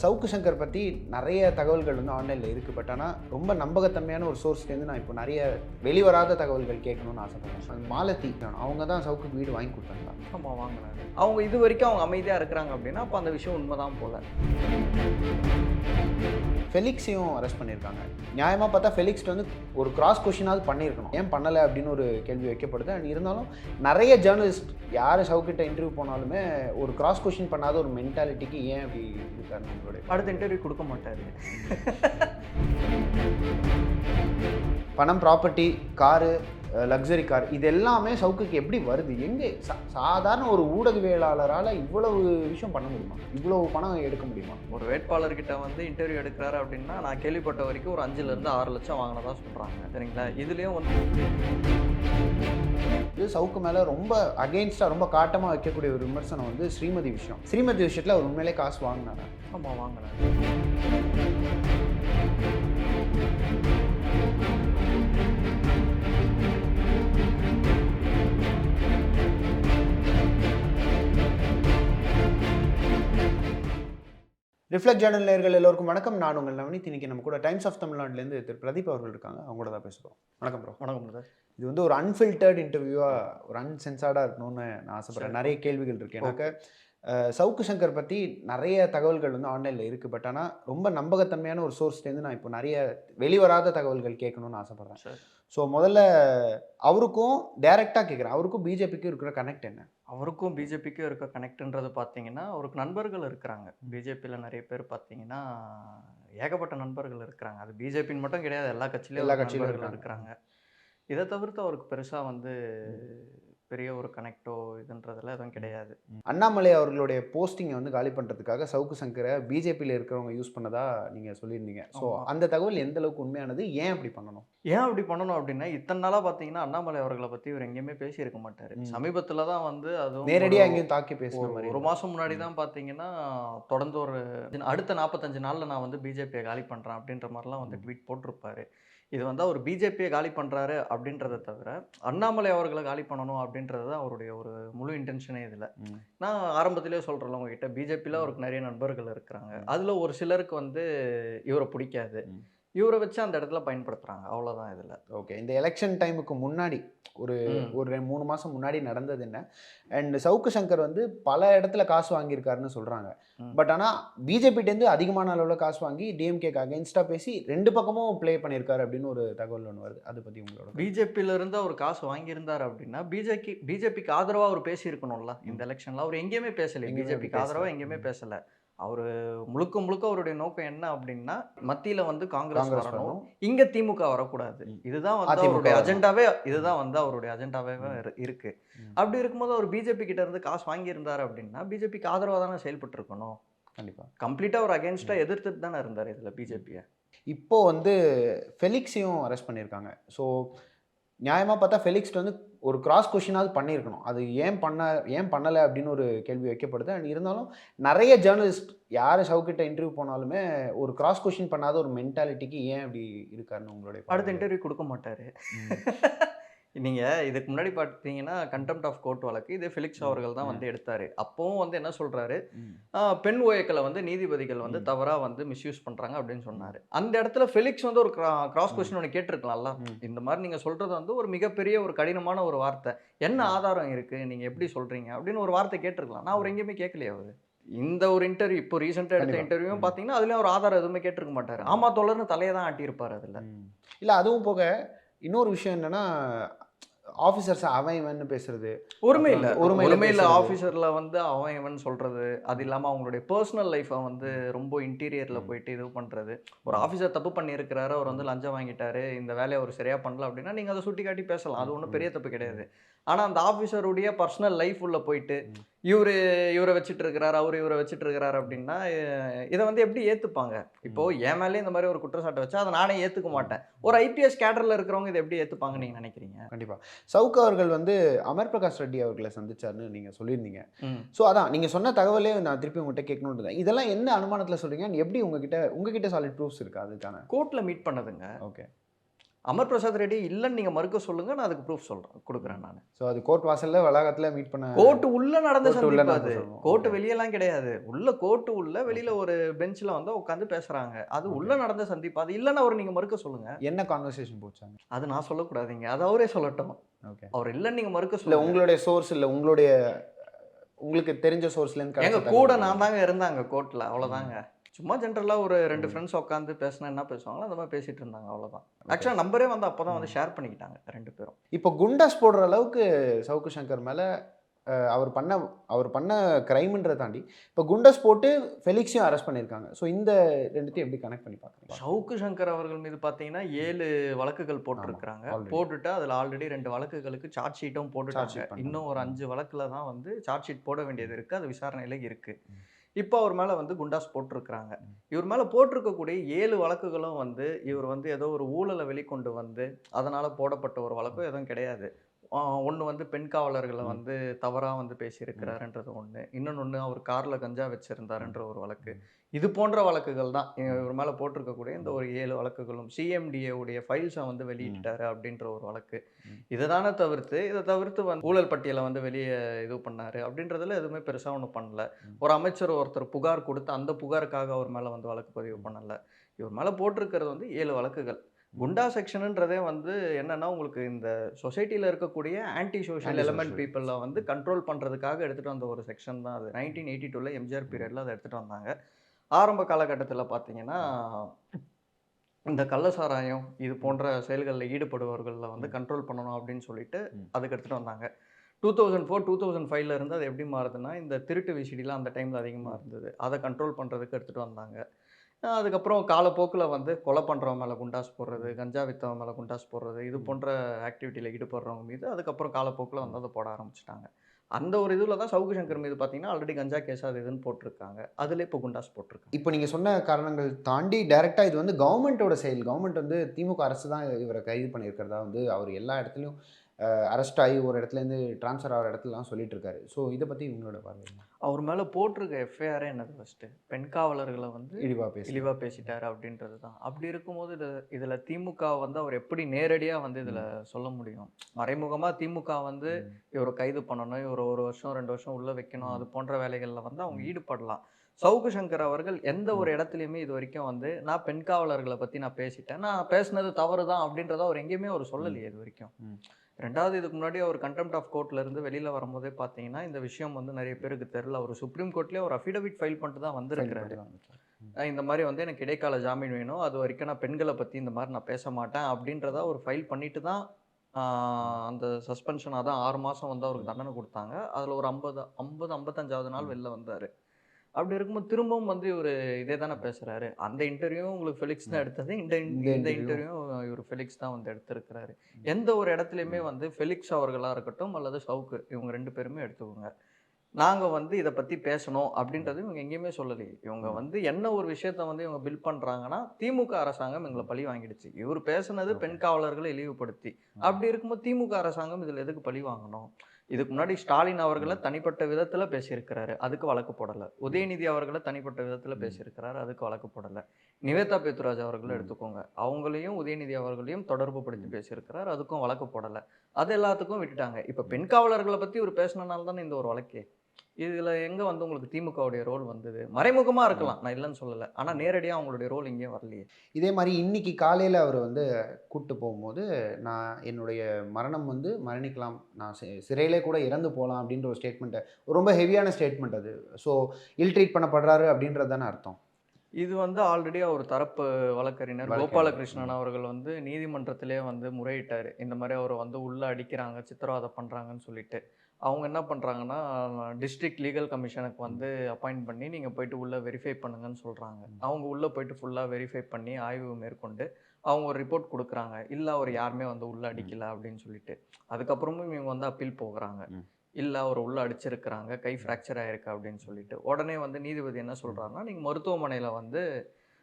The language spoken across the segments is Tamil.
சவுக்கு சங்கர் பற்றி நிறைய தகவல்கள் வந்து ஆன்லைனில் இருக்குது பட் ஆனால் ரொம்ப நம்பகத்தன்மையான ஒரு சோர்ஸ்லேருந்து நான் இப்போ நிறைய வெளிவராத தகவல்கள் கேட்கணும்னு ஆசைப்படுறேன். அது மாலத்தி அவங்க தான் சவுக்கு வீடு வாங்கி கொடுத்தாங்களா? ஆமாம் வாங்கினாங்க அவங்க இது வரைக்கும் அவங்க அமைதியாக இருக்கிறாங்க அப்படின்னா அப்போ அந்த விஷயம் உண்மைதான் போல. ஃபெலிக்ஸையும் அரெஸ்ட் பண்ணியிருக்காங்க. நியாயமாக பார்த்தா ஃபெலிக்ஸ் வந்து ஒரு கிராஸ் கொஷினாவது பண்ணியிருக்கணும். ஏன் பண்ணலை அப்படின்னு ஒரு கேள்வி வைக்கப்படுது. அண்ட் இருந்தாலும் நிறைய ஜேர்னலிஸ்ட் யார் சவுக்கிட்ட இன்டர்வியூ போனாலுமே ஒரு கிராஸ் கொஷின் பண்ணாத ஒரு மென்டாலிட்டிக்கு ஏன் அப்படி இருக்காரு நம்மளுடைய அடுத்த இன்டர்வியூ கொடுக்க மாட்டாரு. பணம் ப்ராப்பர்ட்டி காரு லக்ஸரி கார் இது எல்லாமே சவுக்குக்கு எப்படி வருது? எங்கே? சா சாதாரண ஒரு ஊடகவியலாளரால் இவ்வளவு விஷயம் பண்ண முடியுமா? இவ்வளவு பணம் எடுக்க முடியுமா? ஒரு வேட்பாளர்கிட்ட வந்து இன்டர்வியூ எடுக்கிறாரு அப்படின்னா நான் கேள்விப்பட்ட வரைக்கும் ஒரு அஞ்சுல இருந்து ஆறு லட்சம் வாங்கினதா சொல்றாங்க. சரிங்களா? இதுலயும் வந்து இது சவுக்கு மேலே ரொம்ப அகெயின்ஸ்டாக ரொம்ப காட்டமாக வைக்கக்கூடிய ஒரு விமர்சனம் வந்து ஸ்ரீமதி விஷயம். ஸ்ரீமதி விஷயத்தில் அவர் உண்மையிலே காசு வாங்கினாரா? ஆமா வாங்கினாரு. ரிஃப்ளெக்ட் ஜேர்னல் நேர்கள் எல்லோருக்கும் வணக்கம். நான் உங்கள் நவனித் இன்னைக்கு நம்ம கூட டைம்ஸ் ஆஃப் தமிழ்நாட்டிலேருந்து திரு பிரதீப் அவர்கள் இருக்காங்க. அவங்க கூட தான் பேசுகிறோம் வணக்கம் ப்ரோ வணக்கம் brother. இது வந்து ஒரு அன்ஃபில்டர்ட் இன்டர்வியூவாக ஒரு அன்சென்சார்டாக இருக்கணும்னு நான் ஆசைப்பட்றேன். நிறைய கேள்விகள் இருக்கு. எனக்கு அஹ், சவுக்கு சங்கர் பற்றி நிறைய தகவல்கள் வந்து ஆன்லைனில் இருக்குது பட் ஆனால் ரொம்ப நம்பகத்தன்மையான ஒரு சோர்ஸ்லேருந்து நான் இப்போ நிறைய வெளிவராத தகவல்கள் கேட்கணும்னு ஆசைப்பட்றேன். சரி. ஸோ முதல்ல அவருக்கும் டைரெக்டாக கேட்குறேன் அவருக்கும் பிஜேபிக்கும் இருக்கிற கனெக்ட் என்ன? அவருக்கும் பிஜேபிக்கும் இருக்க கனெக்ட்ன்றது பார்த்தீங்கன்னா அவருக்கு நண்பர்கள் இருக்கிறாங்க. பிஜேபியில் நிறைய பேர் பார்த்தீங்கன்னா ஏகப்பட்ட நண்பர்கள் இருக்கிறாங்க. அது பிஜேபின்னு மட்டும் கிடையாது எல்லா கட்சியிலும் எல்லா கட்சியிலும் இருக்கிறாங்க. இதை தவிர்த்து அவருக்கு பெருசாக வந்து பெரிய ஒரு கனெக்டோ இதுன்றதுல எதுவும் கிடையாது. அண்ணாமலை அவர்களுடைய போஸ்டிங்கை வந்து காலி பண்ணுறதுக்காக சவுக்கு சங்கரை பிஜேபியில் இருக்கிறவங்க யூஸ் பண்ணதா நீங்கள் சொல்லியிருந்தீங்க. ஸோ. அந்த தகவல் எந்த அளவுக்கு உண்மையானது? ஏன் அப்படி பண்ணணும்? ஏன் அப்படி பண்ணணும் அப்படின்னா இத்தனை நாளாக பார்த்தீங்கன்னா அண்ணாமலை அவர்களை பற்றி இவர் எங்கேயுமே பேசியிருக்க மாட்டார். சமீபத்தில் தான் வந்து அதுவும் நேரடியாக எங்கேயும் தாக்கி பேசுகிற மாதிரி ஒரு மாசம் முன்னாடி தான் பார்த்தீங்கன்னா தொடர்ந்து ஒரு அடுத்த நாற்பத்தஞ்சு நாள்ல நான் வந்து பிஜேபியை காலி பண்றேன் அப்படின்ற மாதிரிலாம் வந்து ட்வீட் போட்டிருப்பாரு. இது வந்து அவர் பிஜேபியை காலி பண்றாரு அப்படின்றத தவிர அண்ணாமலை அவர்களை காலி பண்ணணும் அப்படின்றது தான் அவருடைய ஒரு முழு இன்டென்ஷனே இதில். நான் ஆரம்பத்திலே சொல்கிறேன் உங்ககிட்ட பிஜேபியில் அவருக்கு நிறைய நண்பர்கள் இருக்கிறாங்க. அதில் ஒரு சிலருக்கு வந்து இவரை பிடிக்காது. இவரை வச்சு அந்த இடத்துல பயன்படுத்துறாங்க. அவ்வளோதான் இதில். ஓகே இந்த எலெக்ஷன் டைமுக்கு முன்னாடி ஒரு ஒரு மூணு மாதம் முன்னாடி நடந்தது என்ன? அண்ட் சவுக்கு சங்கர் வந்து பல இடத்துல காசு வாங்கியிருக்காருன்னு சொல்கிறாங்க. பட் ஆனால் பிஜேபிட்டேருந்து அதிகமான அளவில் காசு வாங்கி டிஎம்கேக்கு அகேன்ஸ்டாக பேசி ரெண்டு பக்கமும் ப்ளே பண்ணியிருக்காரு அப்படின்னு ஒரு தகவல் ஒன்று வருது. அதை பற்றி உங்களோட பிஜேபியில இருந்து அவர் காசு வாங்கியிருந்தார் அப்படின்னா பிஜேபி பிஜேபிக்கு ஆதரவா அவர் பேசியிருக்கணும்ல இந்த எலெக்ஷன்ல அவர் எங்கேயுமே பேசல. பிஜேபிக்கு பேசல. ஆதரவா எங்கேயுமே பேசல. அவர் முழுக்க முழுக்க அவருடைய நோக்கம் என்ன அப்படின்னா மத்தியில வந்து காங்கிரஸ் வரணும். இங்க திமுக வரக்கூடாது. இதுதான் வந்து அவருடைய. அஜெண்டாவே இதுதான் வந்து அவருடைய அஜெண்டாவே. இருக்கு. அப்படி இருக்கும்போது அவர் பிஜேபி கிட்ட இருந்து காசு வாங்கியிருந்தாரு அப்படின்னா பிஜேபிக்கு ஆதரவா தானே செயல்பட்டு இருக்கணும் கண்டிப்பாக கம்ப்ளீட்டா அவர் அகேன்ஸ்டா எதிர்த்துட்டு தானே இருந்தார் இதுல பிஜேபியை இப்போ வந்து ஃபெலிக்ஸையும் அரெஸ்ட் பண்ணியிருக்காங்க ஸோ நியாயமாக பார்த்தா ஃபெலிக்ஸ் வந்து ஒரு கிராஸ் கொஷினாவது பண்ணியிருக்கணும். அது ஏன் பண்ண ஏன் பண்ணலை அப்படின்னு ஒரு கேள்வி வைக்கப்படுது. அண்ட் இருந்தாலும் நிறைய ஜேர்னலிஸ்ட் யார் சவுக்கிட்ட இன்டர்வியூ போனாலுமே ஒரு கிராஸ் கொஷின் பண்ணாத ஒரு மென்டாலிட்டிக்கு ஏன் அப்படி இருக்காருன்னு உங்களுடைய அடுத்த? இன்டர்வியூ கொடுக்க மாட்டாரு. ம். நீங்க இதுக்கு முன்னாடி பார்த்தீங்கன்னா கண்டெம்ட் ஆஃப் கோர்ட் வழக்கு இது ஃபிலிக்ஸ் அவர்கள் தான். வந்து எடுத்தாரு அப்பவும் வந்து என்ன. ஆஹ், பெண் ஓயக்களை வந்து நீதிபதிகள் வந்து ம். தவறா வந்து மிஸ்யூஸ் பண்றாங்க அப்படின்னு சொன்னாரு அந்த இடத்துல ஃபெலிக்ஸ் வந்து ஒரு கிராஸ். கொஸ்டின் ஒன்று கேட்டிருக்கலாம்ல. இந்த மாதிரி நீங்க சொல்றது வந்து ஒரு மிகப்பெரிய ஒரு கடினமான ஒரு வார்த்தை என்ன. ஆதாரம் இருக்கு நீங்க எப்படி சொல்றீங்க அப்படின்னு ஒரு வார்த்தை கேட்டிருக்கலாம் நான் அவர் எங்கேயுமே கேட்கலையே அவரு இந்த ஒரு இன்டர்வியூ இப்போ ரீசெண்டாக எடுத்த. இன்டர்வியூவும். பார்த்தீங்கன்னா அதுலயும் ஒரு ஆதாரம் எதுவுமே கேட்டிருக்க மாட்டாரு ஆமா தொடர்ந்து தலையை தான் ஆட்டியிருப்பாரு அதுல. இல்ல அதுவும் போக இன்னொரு விஷயம் என்னன்னா ஆஃபீஸர்ஸ் அவன் இவன்னு பேசுறது. உரிமை இல்ல. உரிமையில உரிமை இல்ல. ஆஃபீஸர்ல வந்து அவன் இவன் சொல்றது. அது இல்லாம அவங்களுடைய பர்சனல் லைஃபை வந்து ரொம்ப இன்டீரியர்ல. போயிட்டு இது பண்றது. ஒரு ஆஃபீஸர் தப்பு பண்ணியிருக்கிறாரு அவர் வந்து லஞ்சம் வாங்கிட்டாரு இந்த வேலையை அவர் சரியா பண்ணல அப்படின்னா நீங்க அதை சுட்டி காட்டி பேசலாம். அது ஒன்றும் பெரிய தப்பு கிடையாது. ஆனா அந்த ஆஃபீஸருடைய பர்சனல் லைஃப் உள்ள போயிட்டு. இவரு இவரை வச்சுட்டு இருக்கிறாரு அவர் இவரை வச்சுட்டு இருக்கிறாரு அப்படின்னா இதை வந்து எப்படி ஏத்துப்பாங்க? இப்போ என் மேலே இந்த மாதிரி ஒரு குற்றச்சாட்டை வச்சா அதை நானே ஏத்துக்க மாட்டேன். ஒரு ஐபிஎஸ் கேடர்ல இருக்கிறவங்க இதை எப்படி ஏத்துப்பாங்க நீங்க நினைக்கிறீங்க? கண்டிப்பா. சவுக்கு அவர்கள் வந்து அமர் பிரகாஷ் ரெட்டி அவர்களை சந்திச்சாருன்னு நீங்க சொல்லியிருந்தீங்க. ஸோ அதான் நீங்க சொன்ன தகவலே நான் திருப்பி உங்ககிட்ட கேட்கணுன்றது இதெல்லாம் என்ன அனுமானத்துல சொல்றீங்க? and எப்படி உங்ககிட்ட உங்ககிட்ட சாலிட் ப்ரூஃப்ஸ் இருக்கா அதுக்கான? கோர்ட்ல மீட் பண்ணதுங்க. ஓகே. அமர் பிரசாத் ரெட்டி இல்லைன்னு நீங்க மறுக்க சொல்லுங்க நான் அதுக்கு ப்ரூஃப் சொல்றேன் கொடுக்குறேன் நான். ஸோ அது கோர்ட் வாசல்ல வளாகத்துல மீட் பண்ண கோர்ட்டு உள்ள நடந்த சந்திப்பு அது. கோர்ட்டு. வெளியெல்லாம் கிடையாது. உள்ள கோர்ட்டு உள்ள வெளியில ஒரு பெஞ்ச்ல வந்து உட்காந்து பேசுறாங்க. அது. உள்ள நடந்த சந்திப்பு. அது இல்லைன்னு அவர் நீங்க மறுக்க சொல்லுங்க. என்ன கான்வர்சேஷன் போச்சாங்க அது நான் சொல்லக்கூடாதீங்க. அது அவரே சொல்லட்டும். ஓகே அவர் இல்லைன்னு நீங்க மறுக்க சொல்லுங்க. உங்களுடைய சோர்ஸ் இல்ல உங்களுடைய உங்களுக்கு தெரிஞ்ச சோர்ஸ்ல இருந்து எங்க கிடைச்ச கூட நான் தாங்க இருந்தாங்க கோர்ட்ல அவ்வளவுதாங்க. சும்மா ஜென்ரலா ஒரு ரெண்டு ஃப்ரெண்ட்ஸ் உட்காந்து பேசினா என்ன பேசுவாங்களோ அந்த மாதிரி பேசிட்டு இருந்தாங்க அவ்வளவுதான். ஆக்சுவலா நம்பரே வந்து அப்பதான் வந்து ஷேர் பண்ணிக்கிட்டாங்க ரெண்டு பேரும். இப்போ குண்டாஸ் போடுற அளவுக்கு சவுக்கு சங்கர் மேல அவர் பண்ண அவர் பண்ண கிரைம்ன்றதை தாண்டி இப்போ குண்டஸ் போட்டு ஃபெலிக்ஸையும் அரெஸ்ட் பண்ணியிருக்காங்க ஸோ இந்த ரெண்டுத்தையும் எப்படி கனெக்ட் பண்ணி பார்க்குறீங்க? சவுக்கு சங்கர் அவர்கள் மீது பார்த்தீங்கன்னா ஏழு வழக்குகள் போட்டிருக்கிறாங்க. போட்டுட்டு அதில் ஆல்ரெடி ரெண்டு வழக்குகளுக்கு சார்ஜ் ஷீட்டும் போட்டுட்டாங்க. இன்னும் ஒரு அஞ்சு வழக்குல தான் வந்து சார்ஜ் ஷீட் போட வேண்டியது இருக்கு. அது விசாரணையில இருக்கு. ம். இப்போ அவர் மேலே வந்து குண்டாஸ் போட்டிருக்கிறாங்க. இவர் மேலே போட்டிருக்கக்கூடிய ஏழு வழக்குகளும் வந்து இவர் வந்து ஏதோ ஒரு ஊழலை வெளிக்கொண்டு வந்து அதனால் போடப்பட்ட ஒரு வழக்கும் எதுவும் கிடையாது. ஒன்று வந்து பெண் காவலர்களை. வந்து தவறாக வந்து பேசியிருக்கிறாருன்றது ஒன்று இன்னொன்று அவர் காரில் கஞ்சா வச்சிருந்தாருன்ற ஒரு வழக்கு. இது போன்ற வழக்குகள் தான். இவர் மேலே போட்டிருக்கக்கூடிய இந்த ஒரு ஏழு வழக்குகளும் சிஎம்டிஏ உடைய ஃபைல்ஸை வந்து வெளியிட்டாரு அப்படின்ற ஒரு வழக்கு. இதை தானே தவிர்த்து இதை தவிர்த்து வந்து ஊழல் பட்டியலை வந்து வெளியே இது பண்ணாரு அப்படின்றதுல எதுவுமே பெருசாக ஒன்றும் பண்ணல. ஒரு அமைச்சர் ஒருத்தர் புகார் கொடுத்து அந்த புகாருக்காக அவர் மேலே வந்து வழக்கு பதிவு பண்ணல. இவர் மேலே போட்டிருக்கிறது வந்து ஏழு வழக்குகள். குண்டா செக்ஷனுன்றதே வந்து என்னன்னா உங்களுக்கு இந்த சொசைட்டியில் இருக்கக்கூடிய ஆன்டி சோஷியல். எலமெண்ட் பீப்புளை வந்து கண்ட்ரோல் பண்ணுறதுக்காக எடுத்துகிட்டு வந்த ஒரு செக்ஷன் தான் அது. நைன்டீன் எயிட்டி டூவில் எம்ஜிஆர் பீரியடில் அதை எடுத்துகிட்டு வந்தாங்க. ஆரம்ப காலகட்டத்தில் பார்த்தீங்கன்னா இந்த கள்ளசாராயம் இது போன்ற செயல்களில் ஈடுபடுபவர்களில் வந்து கண்ட்ரோல் பண்ணணும் அப்படின்னு சொல்லிட்டு. அதுக்கு எடுத்துகிட்டு வந்தாங்க. Two thousand four two thousand ஃபைவ்ல இருந்து அது எப்படி மாறுதுன்னா இந்த திருட்டு விசிடிலாம் அந்த டைமில் அதிகமாக இருந்தது. அதை கண்ட்ரோல் பண்ணுறதுக்கு எடுத்துகிட்டு வந்தாங்க. அதுக்கப்புறம் காலப்போக்கில் வந்து கொலை பண்ணுறவங்க மேலே குண்டாஸ் போடுறது கஞ்சா வித்தவங்க மேலே குண்டாஸ் போடுறது இது போன்ற ஆக்டிவிட்டியில் ஈடுபடுறவங்க மீது அதுக்கப்புறம் காலப்போக்கில் வந்து அதை போட ஆரம்பிச்சிட்டாங்க. அந்த ஒரு இதில் தான் சவுக்கு சங்கர் மீது பார்த்தீங்கன்னா ஆல்ரெடி கஞ்சா கேஸ் அது இதுன்னு போட்டிருக்காங்க. அதில் இப்போ குண்டாஸ் போட்டிருக்காங்க. இப்போ நீங்கள் சொன்ன காரணங்கள் தாண்டி டைரெக்டாக இது வந்து கவர்மெண்ட்டோட செயல். கவர்மெண்ட் வந்து திமுக அரசு தான் இவரை கைது பண்ணியிருக்கிறதா வந்து அவர் எல்லா இடத்துலையும் அரெஸ்ட் ஆகி ஒரு இடத்துலேருந்து ட்ரான்ஸ்ஃபர் ஆகிற இடத்துலலாம் சொல்லிட்டு இருக்காரு ஸோ இதை பற்றி உங்களோட பார்வை? அவர் மேலே போட்டிருக்க எஃப்ஐஆரே என்னது ஃபஸ்ட்டு பெண் காவலர்களை வந்து இழிவா பேசி இழிவாக பேசிட்டாரு அப்படின்றது தான். அப்படி இருக்கும்போது இது இதில் திமுக வந்து அவர் எப்படி நேரடியாக வந்து இதில் சொல்ல முடியும்? மறைமுகமாக திமுக வந்து இவரை கைது பண்ணணும் இவரை ஒரு வருஷம் ரெண்டு வருஷம் உள்ளே வைக்கணும் அது போன்ற வேலைகளில் வந்து அவங்க. ஈடுபடலாம். சவுக்கு சங்கர் அவர்கள் எந்த ஒரு இடத்துலையுமே இது வரைக்கும் வந்து நான் பெண் காவலர்களை பற்றி நான் பேசிட்டேன் நான் பேசுனது தவறு தான் அப்படின்றத அவர் எங்கேயுமே அவர் சொல்லலையே இது வரைக்கும். ரெண்டாவது இதுக்கு முன்னாடி அவர் கண்டெம்ட் ஆஃப் கோர்ட்ல இருந்து வெளியில வரும்போதே பார்த்தீங்கன்னா இந்த விஷயம் வந்து நிறைய பேருக்கு தெரியல. அவர் சுப்ரீம் கோர்ட்லேயே ஒரு அஃபிடவிட் ஃபைல் பண்ணிட்டு தான் வந்திருக்கிறாரு. இந்த மாதிரி வந்து எனக்கு இடைக்கால ஜாமீன் வேணும். அது வரைக்கும் நான் பெண்களை பற்றி இந்த மாதிரி நான் பேச மாட்டேன் அப்படின்றத ஒரு ஃபைல் பண்ணிட்டு தான் அந்த சஸ்பென்ஷனாக தான் ஆறு மாதம் வந்து அவருக்கு தண்டனை கொடுத்தாங்க. அதில் ஒரு ஐம்பது ஐம்பது ஐம்பத்தஞ்சாவது நாள் வெளில வந்தார். அப்படி இருக்கும்போது திரும்பவும் வந்து இவர் இதே தானே பேசுகிறாரு அந்த இன்டர்வியூ உங்களுக்கு ஃபெலிக்ஸ் தான் எடுத்தது. இந்த இந்த இந்த interview. இன்டர்வியூ இவர் ஃபெலிக்ஸ் தான் வந்து எடுத்திருக்கிறாரு. எந்த ஒரு இடத்துலையுமே வந்து ஃபெலிக்ஸ் அவர்களாக இருக்கட்டும் அல்லது சவுக்கு இவங்க ரெண்டு பேருமே எடுத்துக்கோங்க. நாங்கள் வந்து இதை பற்றி பேசணும் அப்படின்றது இவங்க எங்கேயுமே சொல்லலையே. இவங்க வந்து என்ன ஒரு விஷயத்த வந்து இவங்க பில் பண்ணுறாங்கன்னா திமுக அரசாங்கம் எங்களை பழி வாங்கிடுச்சு. இவர் பேசுனது பெண் காவலர்களை இழிவுபடுத்தி. அப்படி இருக்கும்போது திமுக அரசாங்கம் இதில் எதுக்கு பழி வாங்கணும்? இதுக்கு முன்னாடி ஸ்டாலின் அவர்களை தனிப்பட்ட விதத்தில் பேசியிருக்கிறாரு. அதுக்கு வழக்கு போடலை. உதயநிதி அவர்களை தனிப்பட்ட விதத்தில் பேசியிருக்கிறாரு. அதுக்கு வழக்கு போடலை. நிவேதா பேத்துராஜ் அவர்களை ம். எடுத்துக்கோங்க. அவங்களையும் உதயநிதி அவர்களையும் தொடர்பு படுத்தி பேசியிருக்கிறார். அதுக்கும் வழக்கு போடலை. அது எல்லாத்துக்கும் விட்டுட்டாங்க. இப்போ பெண் காவலர்களை பற்றி ஒரு பேசினால தானே இந்த ஒரு வழக்கே. இதில் எங்கே வந்து உங்களுக்கு திமுகவுடைய ரோல் வந்தது? மறைமுகமாக இருக்கலாம். நான் இல்லைன்னு சொல்லலை. ஆனால் நேரடியாக அவங்களுடைய ரோல் இங்கேயும் வரலையே. இதே மாதிரி இன்னைக்கு காலையில் அவர் வந்து கூட்டு போகும்போது நான் என்னுடைய மரணம் வந்து மரணிக்கலாம் நான் சிறையிலே கூட இறந்து போகலாம் அப்படின்ற ஒரு ஸ்டேட்மெண்ட்டை ரொம்ப ஹெவியான ஸ்டேட்மெண்ட் அது. ஸோ இல் ட்ரீட் பண்ணப்படுறாரு அப்படின்றது தானே அர்த்தம். இது வந்து ஆல்ரெடி அவர் தரப்பு வழக்கறிஞர் வழக்கறிஞர். கோபாலகிருஷ்ணன் அவர்கள் வந்து நீதிமன்றத்திலே வந்து முறையிட்டார். இந்த மாதிரி அவரை வந்து உள்ள அடிக்கிறாங்க சித்திரவதை பண்ணுறாங்கன்னு சொல்லிட்டு. அவங்க என்ன பண்ணுறாங்கன்னா டிஸ்ட்ரிக்ட் லீகல் கமிஷனுக்கு வந்து அப்பாயிண்ட் பண்ணி நீங்கள் போயிட்டு உள்ளே வெரிஃபை பண்ணுங்கன்னு சொல்கிறாங்க அவங்க உள்ளே போயிட்டு ஃபுல்லாக வெரிஃபை பண்ணி ஆய்வு மேற்கொண்டு அவங்க ஒரு ரிப்போர்ட் கொடுக்குறாங்க. இல்லை அவர் யாருமே வந்து உள்ள அடிக்கல அப்படின்னு சொல்லிட்டு. அதுக்கப்புறமும் இவங்க வந்து அப்பீல் போகிறாங்க. இல்லை அவர் உள்ள அடிச்சிருக்கிறாங்க கை ஃப்ராக்சர் ஆயிருக்கு அப்படின்னு சொல்லிட்டு. உடனே வந்து நீதிபதி என்ன சொல்றாருன்னா நீங்கள் மருத்துவமனையில் வந்து.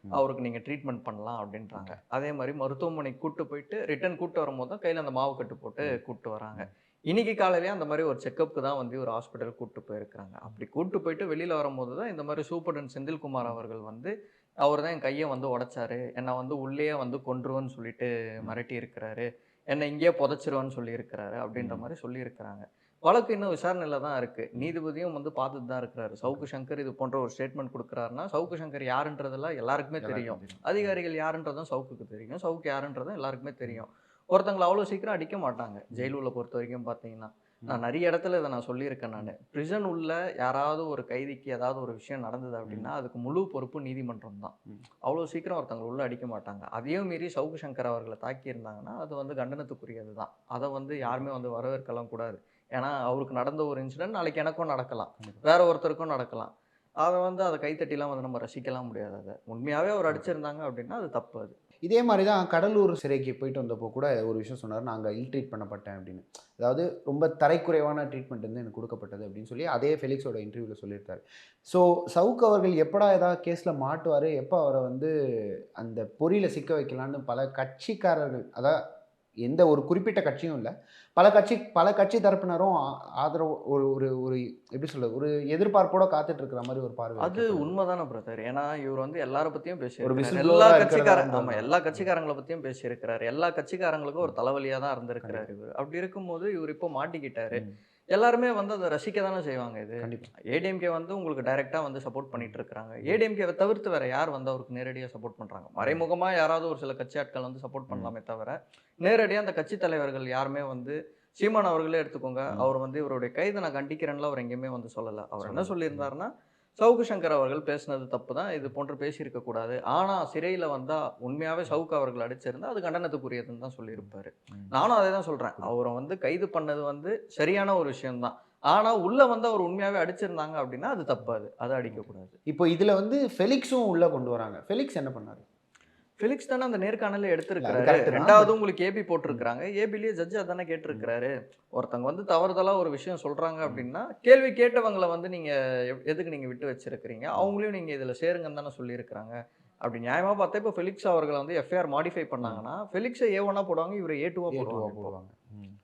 அவருக்கு நீங்கள் ட்ரீட்மெண்ட் பண்ணலாம் அப்படின்றாங்க. அதே மாதிரி மருத்துவமனைக்கு கூட்டு போயிட்டு ரிட்டர்ன் கூட்டு வரும்போது தான் கையில் அந்த மாவு கட்டு போட்டு கூட்டு வராங்க. இன்னைக்கு காலையிலேயே அந்த மாதிரி ஒரு செக்கப்புக்கு தான் வந்து ஒரு ஹாஸ்பிட்டல் கூட்டு போயிருக்கிறாங்க அப்படி கூட்டு போயிட்டு வெளியில் வரும்போது தான் இந்த மாதிரி சூப்பர்டன் செந்தில்குமார் அவர்கள் வந்து அவர் தான் என் கையை வந்து உடைச்சாரு. என்னை வந்து உள்ளேயே வந்து கொன்றுவன்னு சொல்லிட்டு மிரட்டி இருக்கிறாரு. என்னை இங்கேயே புதைச்சிருவேன்னு சொல்லி இருக்கிறாரு அப்படின்ற. மாதிரி சொல்லியிருக்கிறாங்க. வழக்கு இன்னும் விசாரணையில் தான் இருக்கு. நீதிபதியும் வந்து பார்த்துட்டு தான் இருக்கிறாரு. சவுக்கு சங்கர் இது போன்ற ஒரு ஸ்டேட்மெண்ட் கொடுக்குறாருன்னா சவுக்கு சங்கர் யாருன்றதெல்லாம் எல்லாருக்குமே தெரியும். அதிகாரிகள் யாருன்றதும் சவுக்குக்கு தெரியும். சவுக்கு யாருன்றதும் எல்லாருக்குமே தெரியும். ஒருத்தங்களை அவ்வளோ சீக்கிரம் அடிக்க மாட்டாங்க. ஜெயில் உள்ள பொறுத்த வரைக்கும் பார்த்தீங்கன்னா நான் நிறைய இடத்துல இதை நான் சொல்லியிருக்கேன் நான். பிரிசன் உள்ள யாராவது ஒரு கைதிக்கு ஏதாவது ஒரு விஷயம் நடந்தது அப்படின்னா அதுக்கு முழு பொறுப்பு நீதிமன்றம் தான். அவ்வளோ சீக்கிரம் ஒருத்தங்களை உள்ள அடிக்க மாட்டாங்க. அதையும் மீறி சவுக்கு சங்கர் அவர்களை தாக்கியிருந்தாங்கன்னா அது வந்து கண்டனத்துக்குரியது தான். அதை வந்து யாருமே வந்து வரவேற்கலாம் கூடாது. ஏன்னா அவருக்கு நடந்த ஒரு இன்சிடென்ட் நாளைக்கு எனக்கும் நடக்கலாம். வேற ஒருத்தருக்கும் நடக்கலாம். அதை வந்து அதை கைத்தட்டிலாம் வந்து நம்ம ரசிக்கலாம் முடியாது அதை. உண்மையாகவே அவர் அடிச்சிருந்தாங்க அப்படின்னா அது தப்பு அது. இதே மாதிரி தான் கடலூர் சிறைக்கு போயிட்டு வந்தப்போ கூட ஒரு விஷயம் சொன்னார் நாங்கள் இல் ட்ரீட் பண்ணப்பட்டேன் அப்படின்னு. அதாவது ரொம்ப தரைக்குறைவான ட்ரீட்மெண்ட் வந்து எனக்கு கொடுக்கப்பட்டது அப்படின்னு சொல்லி அதே ஃபெலிக்ஸோட இன்டர்வியூவில் சொல்லியிருக்காரு. ஸோ சவுக் அவர்கள் எப்படா ஏதாவது கேஸில் மாட்டுவார்? எப்போ அவரை வந்து அந்த பொறியில் சிக்க வைக்கலான்னு பல கட்சிக்காரர்கள் அதாவது எந்த ஒரு குறிப்பிட்ட கட்சியும் இல்லை. பல கட்சி பல கட்சி தரப்பினரும் ஆதரவு ஒரு ஒரு ஒரு எப்படி சொல்றது ஒரு எதிர்பார்ப்போட காத்துட்டு இருக்கிற மாதிரி ஒரு பார்வை அது. உண்மைதானே பிரதர் ஏன்னா இவர் வந்து எல்லார பத்தியும் பேசியிருக்காரு எல்லா கட்சிக்காரங்க ஆமா எல்லா கட்சிக்காரங்களை பத்தியும் பேசியிருக்கிறாரு எல்லா கட்சிக்காரங்களுக்கும் ஒரு தலைவலியா தான் இருந்திருக்கிறாரு இவர். அப்படி இருக்கும்போது இவர் இப்போ மாட்டிக்கிட்டாரு. எல்லாருமே வந்து அதை ரசிக்க தானே செய்வாங்க இது. ஏடிஎம்கே வந்து உங்களுக்கு டைரக்டா வந்து சப்போர்ட் பண்ணிட்டு இருக்காங்க ஏடிஎம்கேவை தவிர்த்து வேற யார் வந்து அவருக்கு நேரடியா சப்போர்ட் பண்றாங்க? மறைமுகமா யாராவது ஒரு சில கட்சி ஆட்கள் வந்து சப்போர்ட் பண்ணலாமே தவிர நேரடியா அந்த கட்சி தலைவர்கள் யாருமே வந்து சீமான் அவர்களே எடுத்துக்கோங்க. அவர் வந்து இவருடைய கைதை நான் கண்டிக்கிறேன்ல அவர் எங்கேயுமே வந்து சொல்லல. அவர் என்ன. சொல்லியிருந்தாருன்னா சவுக்கு சங்கர் அவர்கள் பேசினது தப்பு தான் இது போன்று பேசியிருக்க கூடாது ஆனா சிறையில வந்தா உண்மையாவே சவுக்கு அவர்கள் அடிச்சிருந்தா அது கண்டனத்துக்குரியதுன்னு தான் சொல்லியிருப்பாரு. நானும் அதே தான் சொல்றேன் அவரை வந்து கைது பண்ணது வந்து சரியான ஒரு விஷயம்தான். ஆனா உள்ள வந்து அவர் உண்மையாவே அடிச்சிருந்தாங்க அப்படின்னா அது தப்பு அது. அதை அடிக்கக்கூடாது. இப்போ இதுல வந்து ஃபெலிக்ஸும் உள்ள கொண்டு வராங்க. ஃபெலிக்ஸ் என்ன பண்ணாரு? ஃபிலிக்ஸ் தானே அந்த நேர்காணல எடுத்திருக்காரு. ரெண்டாவது உங்களுக்கு ஏபி போட்டிருக்காங்க ஏபிலேயே ஜட்ஜ் அதானே கேட்டிருக்கிறாரு. ஒருத்தங்க வந்து தவறுதலா ஒரு விஷயம் சொல்றாங்க அப்படின்னா கேள்வி கேட்டவங்கள வந்து நீங்க எதுக்கு நீங்க விட்டு வச்சிருக்கிறீங்க? அவங்களையும் நீங்க இதுல சேருங்கன்னு தானே சொல்லியிருக்கிறாங்க. அப்படி நியாயமா பார்த்தா இப்போ ஃபெலிக்ஸ் அவர்களை வந்து எஃப்ஐஆர் மாடிஃபை பண்ணாங்கன்னா ஃபெலிக்ஸை ஏ ஒன்னா போடுவாங்க இவரை ஏ டூவா ஏ டூவா போடுவாங்க இப்போ. போடுவாங்க ம். ஆஹ்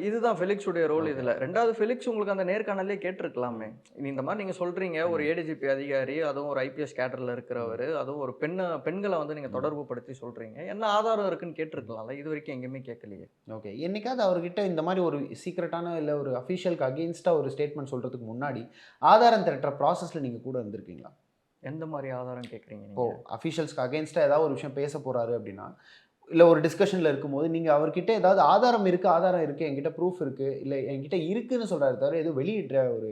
இதுதான் ஃபெலிக்ஸுடைய ரோல். இதுல. ரெண்டாவது ஃபெலிக்ஸ் உங்களுக்கு அந்த நேர்காணலே கேட்டிருக்கலாமே. நீ இந்த மாதிரி நீங்க சொல்றீங்க ஒரு ஏடிஜிபி அதிகாரி அதுவும் ஒரு ஐபிஎஸ் கேடர்ல இருக்கிறவர் அதுவும் ஒரு பெண்ணை பெண்களை வந்து நீங்க தொடர்பு படுத்தி சொல்றீங்க. என்ன ஆதாரம் இருக்குன்னு கேட்டிருக்கலாம்ல? இது வரைக்கும் எங்கேயுமே கேட்கலையே. ஓகே என்னைக்காவது அவர்கிட்ட இந்த மாதிரி ஒரு சீக்ரெட்டான இல்லை ஒரு அஃபிஷியலுக்கு அகெயின்ஸ்டாக ஒரு ஸ்டேட்மெண்ட் சொல்கிறதுக்கு முன்னாடி ஆதாரம் திரட்டுற ப்ராசஸில் நீங்கள் கூட இருந்திருக்கீங்களா? எந்த மாதிரி ஆதாரம் கேட்குறீங்க இப்போ நீங்க அஃபிஷியல்ஸ்க்கு அகெயின்ஸ்டாக ஏதாவது ஒரு விஷயம் பேச போகிறாரு அப்படின்னா இல்லை ஒரு டிஸ்கஷனில் இருக்கும்போது நீங்கள் அவர்கிட்ட ஏதாவது ஆதாரம் இருக்குது ஆதாரம் இருக்குது என்கிட்ட ப்ரூஃப் இருக்குது இல்லை என்கிட்ட இருக்குதுன்னு சொல்கிறாரு தவிர எதுவும் வெளியிடுற ஒரு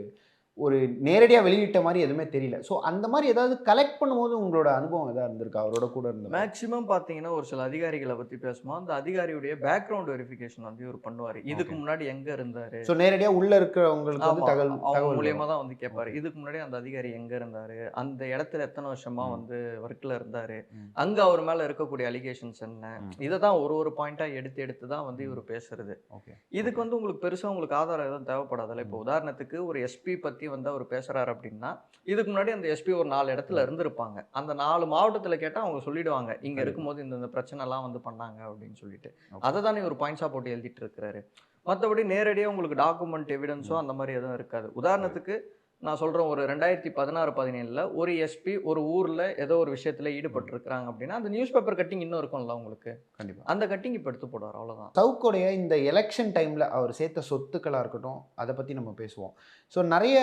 ஒரு நேரடியாக வெளியிட்ட மாதிரி எதுவுமே தெரியல. ஸோ அந்த மாதிரி ஏதாவது கலெக்ட் பண்ணும்போது உங்களோட அனுபவம் எதாவது இருந்திருக்கா? அவரோட கூட இருந்த மேக்சிமம் பார்த்தீங்கன்னா ஒரு சில அதிகாரிகளை பத்தி பேசும்போது அந்த அதிகாரியுடைய பேக்ரவுண்ட் வெரிஃபிகேஷன் வந்து இவர் பண்ணுவாரு. இதுக்கு. முன்னாடி எங்க இருந்தாரு? ஸோ நேரடியாக உள்ளே இருக்கிறவங்களுக்கு வந்து தகவல் அவங்க தகவல் மூலியமா வரும். தான் வந்து கேட்பாரு இதுக்கு முன்னாடி அந்த அதிகாரி எங்க இருந்தாரு? அந்த இடத்துல எத்தனை வருஷமா ம். வந்து ஒர்க்ல இருந்தாரு. அங்க அவர் மேல இருக்கக்கூடிய அலிகேஷன்ஸ் என்ன. இதை தான் ஒரு ஒரு பாயிண்டா எடுத்து எடுத்து தான் வந்து இவர் பேசுறது. ஓகே இதுக்கு வந்து உங்களுக்கு பெருசா உங்களுக்கு ஆதாரம் எதுவும் தேவைப்படாதுல்ல. இப்போ. உதாரணத்துக்கு ஒரு எஸ்பி பத்தி வந்து அவர் பேசுறாரு அப்படின்னா இதுக்கு முன்னாடி அந்த எஸ்பி ஒரு நாலு இடத்துல இருந்திருப்பாங்க. அந்த நாலு மாவட்டத்துல கேட்டா அவங்க சொல்லிடுவாங்க இங்க. இருக்கும்போது இந்த இந்த பிரச்சனை எல்லாம் வந்து பண்ணாங்க அப்படின்னு சொல்லிட்டு. அதை தானே ஒரு பாயிண்ட்ஸா போட்டு எழுதிட்டு இருக்கிறாரு. மற்றபடி நேரடியாக உங்களுக்கு டாக்குமெண்ட் எவிடன்ஸோ அந்த மாதிரி எதுவும் இருக்காது. உதாரணத்துக்கு நான் சொல்றேன் ஒரு ரெண்டாயிரத்தி பதினாறு பதினேழுல ஒரு எஸ்பி ஒரு ஊர்ல ஏதோ ஒரு விஷயத்துல ஈடுபட்டு இருக்கிறாங்க அப்படின்னா அந்த நியூஸ் பேப்பர் கட்டிங் இன்னும் இருக்கும்ல உங்களுக்கு? கண்டிப்பாக அந்த கட்டிங் இப்போ எடுத்து போடுவார் அவ்வளவுதான். சவுக்கோடைய இந்த எலெக்ஷன் டைமில் அவர் சேர்த்த சொத்துக்களாக இருக்கட்டும் அதை பற்றி நம்ம பேசுவோம். ஸோ நிறைய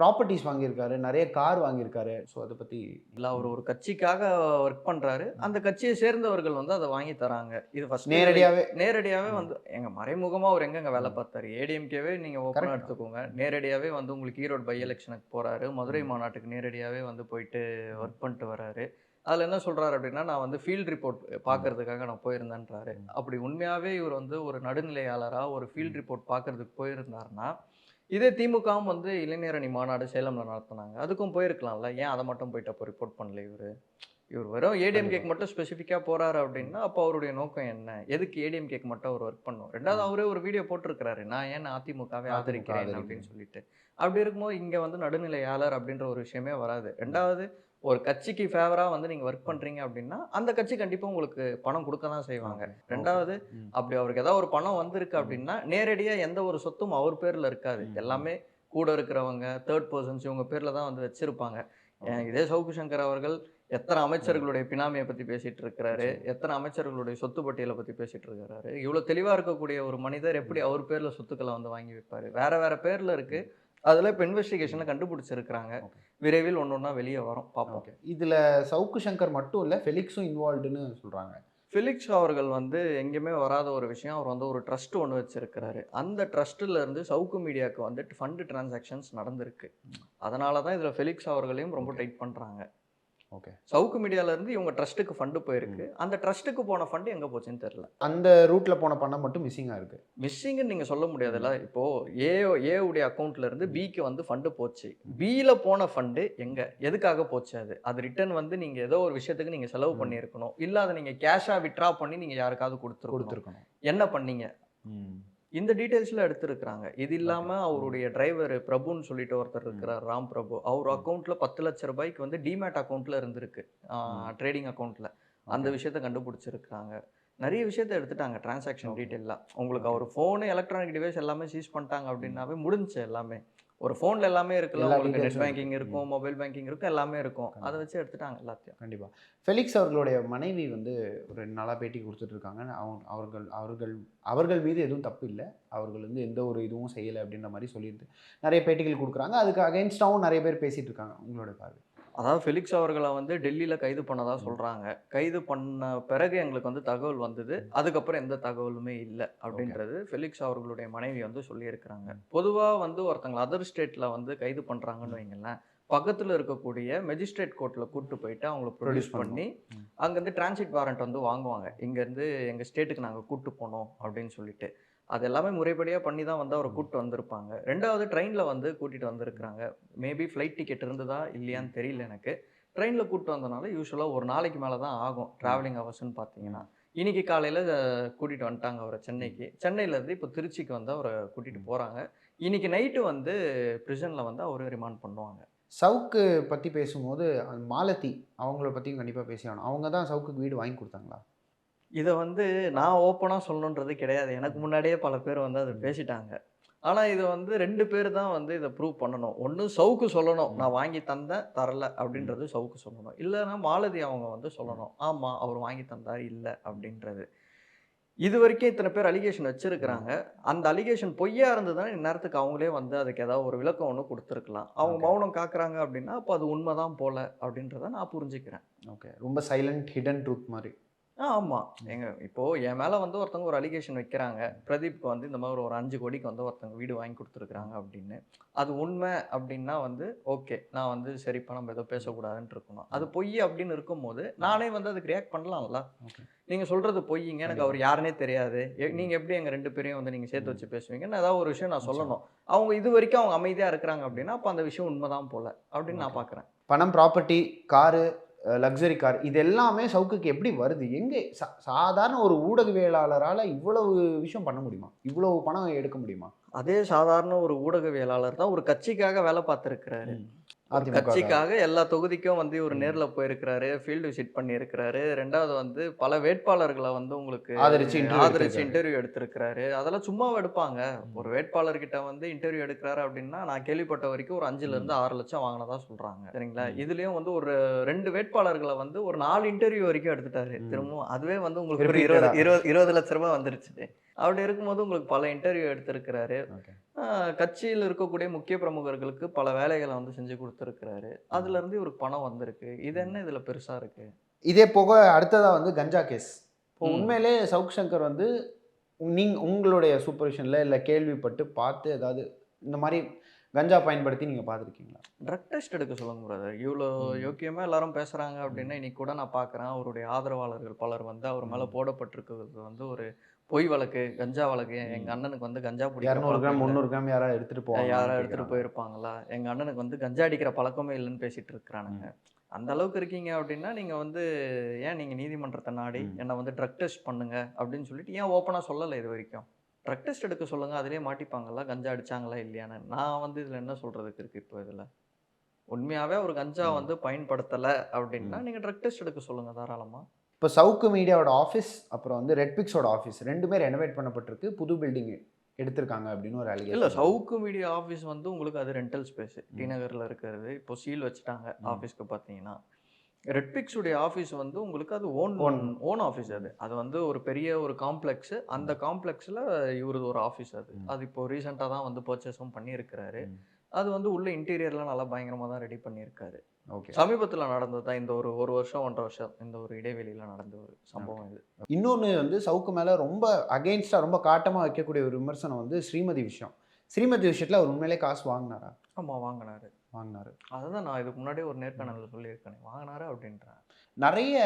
ப்ராப்பர்ட்டிஸ் வாங்கியிருக்காரு நிறைய கார் வாங்கியிருக்காரு. ஸோ அதை பற்றி இல்ல அவர் ஒரு கட்சிக்காக ஒர்க் பண்றாரு. அந்த கட்சியை சேர்ந்தவர்கள் வந்து அதை வாங்கி தராங்க. இது ஃபர்ஸ்ட் நேரடியாகவே நேரடியாவே ம். வந்து எங்க மறைமுகமா அவர் எங்கங்க வேலை பார்த்தாரு? ஏடிஎம்கேவே நீங்க ஓப்பனா Correct. எடுத்துக்கோங்க. நேரடியாவே வந்து உங்களுக்கு ஈரோடு பை எலெக்ஷனுக்கு போறாரு. மதுரை. மாநாட்டுக்கு நேரடியாவே வந்து போயிட்டு ஒர்க் பண்ணிட்டு வராரு. அதுல என்ன சொல்றாரு அப்படின்னா நான் வந்து ஃபீல்ட் ரிப்போர்ட் பார்க்கறதுக்காக நான் போயிருந்தேன்றாரு. அப்படி உண்மையாவே இவர் வந்து ஒரு நடுநிலையாளரா ஒரு ஃபீல்ட் ரிப்போர்ட் பார்க்கறதுக்கு போயிருந்தாருன்னா இதே திமுகவும் வந்து இளைஞரணி மாநாடு சேலம்ல நடத்துனாங்க. அதுக்கும் போயிருக்கலாம்ல. ஏன் அதை மட்டும் போயிட்டு அப்போ ரிப்போர்ட் பண்ணல இவரு? இவர் வெறும் ஏடிஎம்கேக்கு மட்டும் ஸ்பெசிஃபிக்காக போறாரு அப்படின்னா அப்போ அவருடைய நோக்கம் என்ன? எதுக்கு ஏடிஎம்கேக்கு மட்டும் அவர் ஒர்க் பண்ணும் ரெண்டாவது அவரே ஒரு வீடியோ போட்டிருக்கிறாரு. நான் ஏன் அதிமுகவை அதிமுக ஆதரிக்கிறேன் ஆதரிக்கிறேன். அப்படின்னு சொல்லிட்டு. அப்படி இருக்கும்போது இங்க வந்து நடுநிலையாளர் அப்படின்ற ஒரு விஷயமே வராது. ரெண்டாவது ஒரு கட்சிக்கு ஃபேவரா வந்து நீங்க ஒர்க் பண்றீங்க அப்படின்னா அந்த கட்சி கண்டிப்பா உங்களுக்கு பணம் கொடுக்க தான் செய்வாங்க. ரெண்டாவது. அப்படி அவருக்கு ஏதாவது ஒரு பணம் வந்திருக்கு அப்படின்னா நேரடியா எந்த ஒரு சொத்தும் அவர் பேர்ல இருக்காது. எல்லாமே கூட இருக்கிறவங்க தேர்ட் பர்சன்ஸ் இவங்க பேர்ல தான் வந்து வச்சிருப்பாங்க. இதே சவுக்கு சங்கர் அவர்கள் எத்தனை அமைச்சர்களுடைய பினாமியை பத்தி பேசிட்டு இருக்கிறாரு எத்தனை அமைச்சர்களுடைய சொத்து பட்டியலை பத்தி பேசிட்டு இருக்காரு இவ்வளவு தெளிவா இருக்கக்கூடிய ஒரு மனிதர் எப்படி அவர் பேர்ல சொத்துக்களை வந்து வாங்கி வைப்பாரு? வேற வேற பேர்ல இருக்கு. அதுல இப்போ இன்வெஸ்டிகேஷன்ல கண்டுபிடிச்சிருக்கிறாங்க. விரைவில் ஒன்று ஒன்றா வெளியே வரும். பார்ப்போம் இதுல சவுக்கு சங்கர் மட்டும் இல்ல ஃபெலிக்ஸும் இன்வால்வ்டுன்னு சொல்றாங்க. ஃபிலிக்ஸ் அவர்கள் வந்து எங்கேயுமே வராத ஒரு விஷயம். அவர் வந்து ஒரு ட்ரஸ்ட் ஒன்று வச்சிருக்கிறாரு. அந்த ட்ரஸ்ட்டில் இருந்து சவுக்கு மீடியாவுக்கு வந்துட்டு ஃபண்டு டிரான்சாக்ஷன்ஸ் நடந்திருக்கு. அதனால தான் இதில் ஃபெலிக்ஸ் அவர்களையும் ரொம்ப டைட் பண்ணுறாங்க ஓகே சவுக்கு மீடியால இருந்து இவங்க ட்ரஸ்ட்டுக்கு ஃபண்டு போயிருக்கு. அந்த ட்ரஸ்ட்டுக்கு போன ஃபண்டு எங்கே போச்சுன்னு தெரியல. அந்த ரூட்ல போன பணம் மட்டும் மிஸ்ஸிங்கா இருக்கு. மிஸ்ஸிங்னு நீங்கள் சொல்ல முடியாதுல்ல. இப்போ ஏ ஏ உடைய அக்கௌண்ட்ல இருந்து பிக்கு வந்து ஃபண்டு போச்சு. பியில் போன ஃபண்டு எங்க? எதுக்காக போச்சு அது? அது ரிட்டர்ன் வந்து நீங்க ஏதோ ஒரு விஷயத்துக்கு நீங்க செலவு. பண்ணியிருக்கணும். இல்ல அதை நீங்க கேஷா விட்ரா பண்ணி நீங்க யாருக்காவது கொடுத்துருக்கணும். கொடுத்துருக்கணும். என்ன பண்ணீங்க? இந்த டீடைல்ஸ்ல எடுத்திருக்கிறாங்க. இது இல்லாம Okay. அவருடைய டிரைவர் பிரபுன்னு சொல்லிட்டு ஒருத்தர் இருக்கிறார் ராம் பிரபு. அவர் ம். அக்கௌண்ட்ல பத்து லட்ச ரூபாய்க்கு வந்து டிமேட் அக்கௌண்ட்ல இருந்திருக்கு. ட்ரேடிங் அக்கௌண்ட்ல அந்த விஷயத்த கண்டுபிடிச்சிருக்காங்க நிறைய விஷயத்த எடுத்துட்டாங்க டிரான்சாக்ஷன் Okay. டீட்டெயிலாக உங்களுக்கு. அவர் ஃபோனு எலக்ட்ரானிக் டிவைஸ் எல்லாமே சீஸ் பண்ணிட்டாங்க அப்படின்னாவே முடிஞ்சுச்சு எல்லாமே. ஒரு ஃபோன்ல எல்லாமே இருக்குல்ல. எல்லா உங்களுக்கு details நெட் பேங்கிங் இருக்கு. இருக்கும் மொபைல் பேங்கிங் இருக்கும் எல்லாமே இருக்கும். அதை வச்சு எடுத்துட்டாங்க எல்லாத்தையும். கண்டிப்பா. ஃபெலிக்ஸ் அவர்களுடைய மனைவி வந்து ஒரு ரெண்டு நாளா பேட்டி கொடுத்துட்டு இருக்காங்க. அவங்க அவர்கள் அவர்கள் அவர்கள் மீது எதுவும் தப்பு இல்லை. அவர்கள் வந்து எந்த ஒரு இதுவும் செய்யலை அப்படின்ற மாதிரி சொல்லியிருந்து நிறைய பேட்டிகள் கொடுக்குறாங்க. அதுக்கு அகைன்ஸ்டாகவும் நிறைய பேர் பேசிட்டு இருக்காங்க. உங்களோட பார்வை. அதாவது ஃபெலிக்ஸ் அவர்களை வந்து டெல்லியில கைது பண்ணதா ம். சொல்றாங்க. கைது பண்ண பிறகு எங்களுக்கு வந்து தகவல் வந்தது. அதுக்கப்புறம் எந்த தகவலுமே இல்லை அப்படின்றது ஃபெலிக்ஸ் அவர்களுடைய மனைவி வந்து சொல்லியிருக்கிறாங்க. பொதுவா வந்து ஒருத்தங்க அதர் ஸ்டேட்ல வந்து கைது பண்றாங்கன்னு வைங்களேன். பக்கத்துல இருக்கக்கூடிய மெஜிஸ்ட்ரேட் கோர்ட்ல கூட்டு போயிட்டு அவங்கள ப்ரொடியூஸ் பண்ணி. அங்கேருந்து டிரான்சிட் வாரண்ட் வந்து வாங்குவாங்க. இங்கேருந்து எங்கள் ஸ்டேட்டுக்கு நாங்கள் கூட்டு போனோம் அப்படின்னு சொல்லிட்டு. அது எல்லாமே முறைப்படியாக பண்ணி தான் வந்து அவரை கூட்டு வந்திருப்பாங்க. ரெண்டாவது ட்ரெயினில் வந்து கூட்டிகிட்டு வந்திருக்கிறாங்க. மேபி ஃப்ளைட் டிக்கெட் இருந்ததா இல்லையான்னு தெரியல எனக்கு. ட்ரெயினில் கூட்டு வந்தனால யூஸ்வலாக ஒரு நாளைக்கு மேலே தான் ஆகும் ட்ராவலிங் ஹவர்ஸ்னு பார்த்தீங்கன்னா இன்னைக்கு காலையில் கூட்டிகிட்டு வந்துட்டாங்க அவரை சென்னைக்கு. சென்னையிலேருந்து இப்போ திருச்சிக்கு வந்து அவரை கூட்டிகிட்டு போகிறாங்க இன்னைக்கு நைட்டு வந்து ப்ரிசனில் வந்து அவரை ரிமாண்ட் பண்ணுவாங்க. சவுக்கு பற்றி பேசும்போது மாலதி அவங்கள பற்றியும் கண்டிப்பாக பேசி ஆகணும் அவங்க தான் சவுக்குக்கு வீடு வாங்கி கொடுத்தாங்களா? இதை வந்து நான் ஓப்பனாக சொல்லணுன்றது கிடையாது. எனக்கு முன்னாடியே பல பேர் வந்து அதை பேசிட்டாங்க. ஆனால் இது வந்து ரெண்டு பேர் தான் வந்து இதை ப்ரூவ் பண்ணணும். ஒன்று சவுக்கு சொல்லணும். நான் வாங்கி தந்தேன் தரல அப்படின்றது சவுக்கு சொல்லணும். இல்லைன்னா மாலதி அவங்க வந்து சொல்லணும். ஆமாம் அவர் வாங்கி தந்தார் இல்லை அப்படின்றது. இது வரைக்கும் இத்தனை பேர் அலிகேஷன் வச்சிருக்கிறாங்க. அந்த அலிகேஷன் பொய்யா இருந்ததுன்னா இந்நேரத்துக்கு அவங்களே வந்து அதுக்கு ஏதாவது ஒரு விளக்கம் ஒன்று கொடுத்துருக்கலாம். அவங்க. மௌனம் காக்குறாங்க அப்படின்னா அப்போ அது உண்மைதான் போல அப்படின்றத நான் புரிஞ்சுக்கிறேன். ஓகே. ரொம்ப சைலண்ட் ஹிடன் ட்ரூத் மாதிரி. ஆ ஆமாம் எங்க இப்போ என் மேலே வந்து ஒருத்தவங்க ஒரு அலிகேஷன் வைக்கிறாங்க. பிரதீப்க்கு வந்து இந்த மாதிரி ஒரு அஞ்சு கோடிக்கு வந்து ஒருத்தவங்க வீடு வாங்கி கொடுத்துருக்குறாங்க அப்படின்னு. அது உண்மை அப்படின்னா வந்து ஓகே. நான் வந்து சரிப்பா நம்ம ஏதோ பேசக்கூடாதுன்னு இருக்கணும். அது பொய் அப்படின்னு இருக்கும்போது நானே வந்து அதுக்கு ரியாக்ட் பண்ணலாம்ல. Okay. நீங்க சொல்றது பொய்ங்க எனக்கு அவர் யாருனே தெரியாது. எ- நீங்க எப்படி எங்க ரெண்டு பேரையும் வந்து நீங்க சேர்த்து வச்சு பேசுவீங்கன்னு ஏதாவது ஒரு விஷயம் நான் சொல்லணும். அவங்க இது வரைக்கும் அவங்க அமைதியா இருக்கிறாங்க அப்படின்னா அப்போ அந்த விஷயம் உண்மைதான் போல அப்படின்னு நான். பார்க்குறேன் பணம் ப்ராப்பர்ட்டி காரு லக்ஸரி கார் இது எல்லாமே சவுக்குக்கு எப்படி வருது? எங்கே? சா- சாதாரண ஒரு ஊடகவியலாளரால் இவ்வளவு விஷயம் பண்ண முடியுமா? இவ்வளவு பணம் எடுக்க முடியுமா? அதே சாதாரண ஒரு ஊடகவியலாளர் தான் ஒரு கட்சிக்காக வேலை பார்த்துருக்கிறாரு. கட்சிக்காக எல்லா தொகுதிக்கும் வந்து இவர். நேர்ல போயிருக்கிறாரு ஃபீல்டு விசிட் பண்ணியிருக்கிறாரு. ரெண்டாவது வந்து பல வேட்பாளர்களை வந்து உங்களுக்கு ஆதரிச்சு ஆதரிச்சு. இன்டர்வியூ எடுத்திருக்கிறாரு. அதெல்லாம் சும்மாவா எடுப்பாங்க. ஒரு வேட்பாளர்கிட்ட வந்து இன்டர்வியூ எடுக்கிறாரு அப்படின்னா நான் கேள்விப்பட்ட வரைக்கும் ஒரு அஞ்சுல இருந்து ஆறு லட்சம் வாங்கினதா சொல்றாங்க. சரிங்களா. இதுலயும் வந்து ஒரு ரெண்டு வேட்பாளர்களை வந்து ஒரு நாலு இன்டர்வியூ வரைக்கும் எடுத்துட்டாரு. திரும்பவும் அதுவே வந்து உங்களுக்கு ஒரு இருபது. இருபது இருபது லட்ச ரூபாய் வந்துருச்சு. அப்படி இருக்கும்போது உங்களுக்கு பல இன்டர்வியூ எடுத்திருக்கிறாரு. கட்சியில் இருக்கக்கூடிய முக்கிய பிரமுகர்களுக்கு பல வேலைகளை வந்து செஞ்சு கொடுத்துருக்கிறாரு. அதுல இருந்து இவருக்கு பணம் வந்திருக்கு. இது என்ன இதுல பெருசா இருக்கு? இதே போக அடுத்ததா வந்து கஞ்சா கேஸ் இப்போ. உண்மையிலே சவுக் சங்கர் வந்து நீங்க உங்களுடைய சூப்பர்விஷனில் இல்லை கேள்விப்பட்டு பார்த்து ஏதாவது இந்த மாதிரி கஞ்சா பயன்படுத்தி நீங்கள் பார்த்துருக்கீங்களா? ட்ரக் டெஸ்ட் எடுக்க சொல்லுங்க பிரதர் இவ்வளோ ம். யோக்கியமா எல்லாரும் பேசுறாங்க அப்படின்னா இன்னைக்கு கூட நான் பார்க்குறேன். அவருடைய ஆதரவாளர்கள் பலர் வந்து அவர் மேல. போடப்பட்டிருக்கிறது வந்து ஒரு பொய் வழக்கு கஞ்சா வழக்கு எங்க ம். அண்ணனுக்கு வந்து கஞ்சா பிடிக்கிற இரநூறு கிராம். முந்நூறு கிராம் யாராவது எடுத்துகிட்டு போவாங்க யாரா எடுத்துட்டு போயிருப்பாங்களா எங்க அண்ணனுக்கு வந்து கஞ்சா அடிக்கிற பழக்கமே இல்லைன்னு பேசிட்டு இருக்கிறானுங்க அந்த அளவுக்கு இருக்கீங்க அப்படின்னா நீங்க வந்து ஏன் நீங்க நீதிமன்றத்தை நாடி. என்னை வந்து ட்ரக் டெஸ்ட் பண்ணுங்க அப்படின்னு சொல்லிட்டு ஏன் ஓப்பனா சொல்லலை இது வரைக்கும் ட்ரக் டெஸ்ட் எடுக்க சொல்லுங்க அதிலே மாட்டிப்பாங்களா கஞ்சா அடிச்சாங்களா இல்லையான்னு நான் வந்து இதுல என்ன சொல்றதுக்கு இருக்கு இப்போ இதுல உண்மையாவே ஒரு கஞ்சா. வந்து பயன்படுத்தல அப்படின்னா ம். நீங்க ட்ரக் டெஸ்ட் எடுக்க சொல்லுங்க தாராளமா இப்போ சவுக்கு மீடியாவோட ஆஃபீஸ் அப்புறம் வந்து ரெட் பிக்ஸோட ஆஃபீஸ் ரெண்டுமே ரெனோவேட் பண்ணப்பட்டிருக்கு. புது பில்டிங் எடுத்திருக்காங்க அப்படின்னு ஒரு இல்ல அலிகேஷன் சவுக்கு மீடியா ஆஃபீஸ் வந்து உங்களுக்கு அது ரெண்டல் ஸ்பேஸ் டி நகர்ல இருக்கிறது. இப்போ சீல் வச்சுட்டாங்க. ஆஃபீஸ்க்கு பார்த்தீங்கன்னா. ரெட்பிக்ஸ் உடைய ஆஃபீஸ் வந்து உங்களுக்கு அது ஓன் Own. ஓன் ஆஃபீஸ் அது. அது வந்து ஒரு பெரிய ஒரு காம்ப்ளெக்ஸ் அந்த காம்ப்ளெக்ஸில் இவரது ஒரு ஆஃபீஸ் அது. அது இப்போ ரீசெண்டாக தான் வந்து பர்ச்சேஸும் பண்ணியிருக்கிறாரு. அது வந்து உள்ள இன்டீரியர்லாம் நல்லா பயங்கரமாக தான் ரெடி பண்ணியிருக்காரு. ஓகே சமீபத்தில் நடந்தது தான் இந்த ஒரு ஒரு வருஷம் ஒன்றரை வருஷம் இந்த ஒரு இடைவெளியில் நடந்த ஒரு சம்பவம் இது. இன்னொன்று வந்து சவுக்கு மேலே ரொம்ப அகெயின்ஸ்டாக ரொம்ப காட்டமாக வைக்கக்கூடிய ஒரு விமர்சனம் வந்து ஸ்ரீமதி விஷயம். ஸ்ரீமதி விஷயத்தில் அவர் உண்மையிலே காசு வாங்கினாரா? ஆமாம் வாங்கினாரு. வாங்கினாரு. அதுதான் நான் இதுக்கு முன்னாடியே ஒரு நேர்காணலில் சொல்லியிருக்கேன். வாங்கினாரு அப்படின்றேன். நிறைய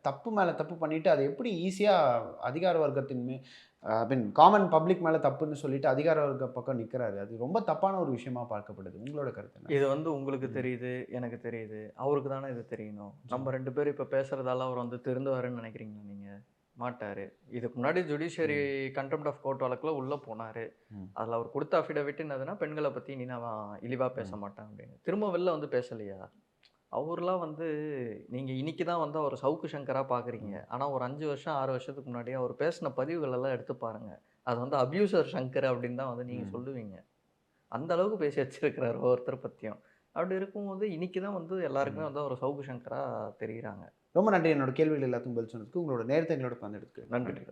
தப்பு மேலே தப்பு பண்ணிட்டு அதை எப்படி ஈஸியாக அதிகார வர்க்கத்தின் மே மீன் காமன் பப்ளிக் மேலே தப்புன்னு சொல்லிட்டு அதிகார வர்க்க பக்கம் நிற்கிறாரு அது ரொம்ப தப்பான ஒரு விஷயமா பார்க்கப்படுது. உங்களோட கருத்து இது வந்து உங்களுக்கு தெரியுது எனக்கு தெரியுது அவருக்கு தானே இது தெரியணும். நம்ம ரெண்டு பேரும் இப்போ பேசுறதால அவர் வந்து திருந்துவாருன்னு நினைக்கிறீங்களா நீங்க? மாட்டாரு. இதுக்கு முன்னாடி ஜுடிஷியரி கண்டெம்ட் ஆஃப் கோர்ட் வழக்குல உள்ள போனாரு. அதுல அவர் கொடுத்த அஃபிடவிட் என்னதுன்னா பெண்களை பத்தி இனி நான் இழிவா பேச மாட்டேன் அப்படின்னு. திரும்ப வெளில வந்து பேசலையா? அவர்லாம் வந்து நீங்க இன்னைக்கு தான் வந்து அவர் சவுக்கு சங்கரா பாக்குறீங்க. ஆனா ஒரு அஞ்சு வருஷம் ஆறு வருஷத்துக்கு முன்னாடி அவர் பேசின பதிவுகள் எல்லாம் எடுத்து பாருங்க. அது வந்து அபியூசர் சங்கர் அப்படின்னு தான் வந்து நீங்க ம். சொல்லுவீங்க. அந்த அளவுக்கு பேசி வச்சிருக்கிறாரு ஒவ்வொருத்தர் பத்தியும். அப்படி இருக்கும்போது இன்னைக்கு தான் வந்து எல்லாருக்குமே வந்து அவர் சவுக்கு சங்கரா தெரியுறாங்க. ரொம்ப நன்றி. என்னோட கேள்விகள் எல்லாத்துக்கும் பதில் சொன்னதுக்கு உங்களோட நேரத்தை எங்களோட பந்தெடுத்துக்கு நன்றி.